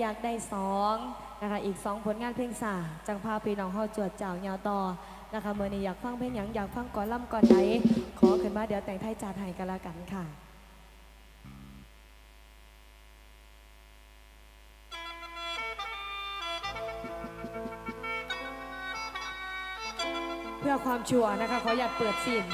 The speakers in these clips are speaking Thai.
อยากได้สองนะคะอีกสองผลงานเพลงสาจังพาพี่น้องเฮาจวดเจ้ายาวต่อนะคะเมื่อนี้อยากฟังเพลงหยังอยากฟังก่อนล่ำก่อนไหนขอขึ้นมาเดี๋ยวแต่งไทยจัดให้กันละกันค่ะเพื่อความชัวร์นะคะขออยากเปิดซีน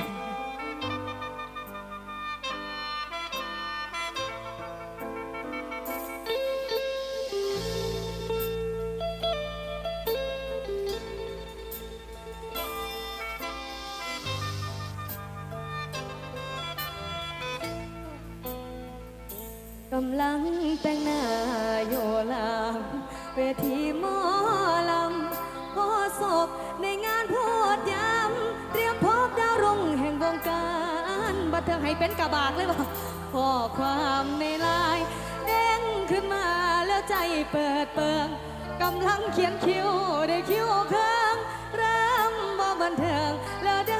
เวทีหมอลำพอศพในงานโพดยำเตรียมพบดาวรุ่งแห่งวงการบันเทิงให้เป็นกระบากเลยบอกข้อความในไลน์เด้งขึ้นมาแล้วใจเปิดเปิงกำลังเขียนคิ้วได้คิ้วเคิงเริ่มบ่บันเทิงแล้วเด้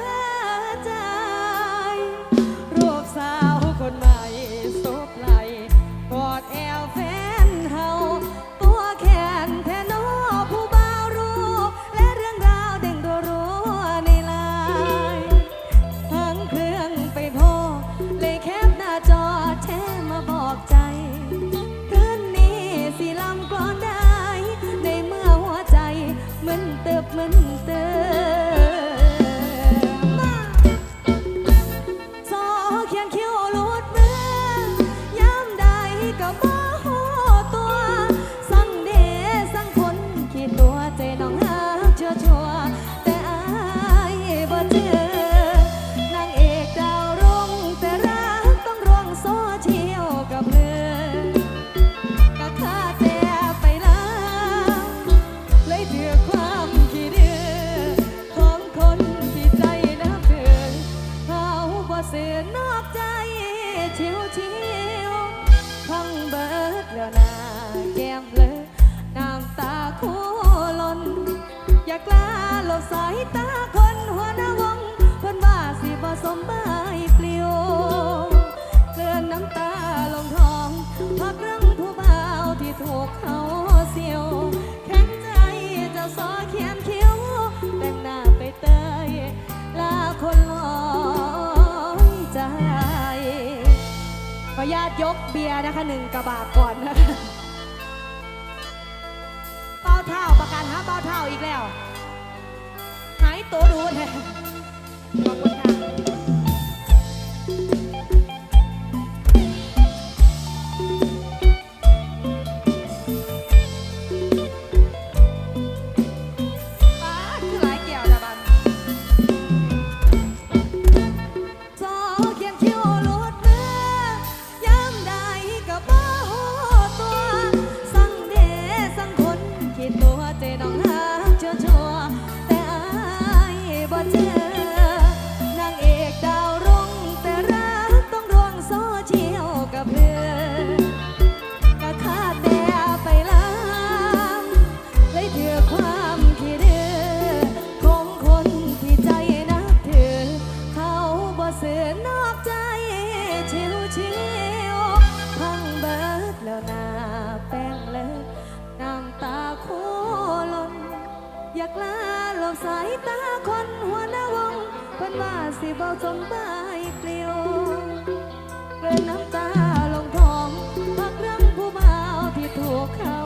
นอกใจเชียวเชียวพังเบิดแล้วนาแก้มเลยน้ำตาคู่ล้น อยากกล้าหลบสายตาคนหัวหน้าวงเพิ่นว่าสิบ่สมบาย ขออนุญาตยกเบียร์นะคะหนึ่งกระบาดก่อนนะคะเป้าเท่าประกันฮะเป้าเท่าอีกแล้ว หายตัวดูเลยขอบคุณ สายตาคนหัวหน้าวงเพิ่นว่าสิเบาจมตายเปลี่ยวเริ่น้ำตาลงทองพักเรื่องผู้บ่าวที่ถูกเขา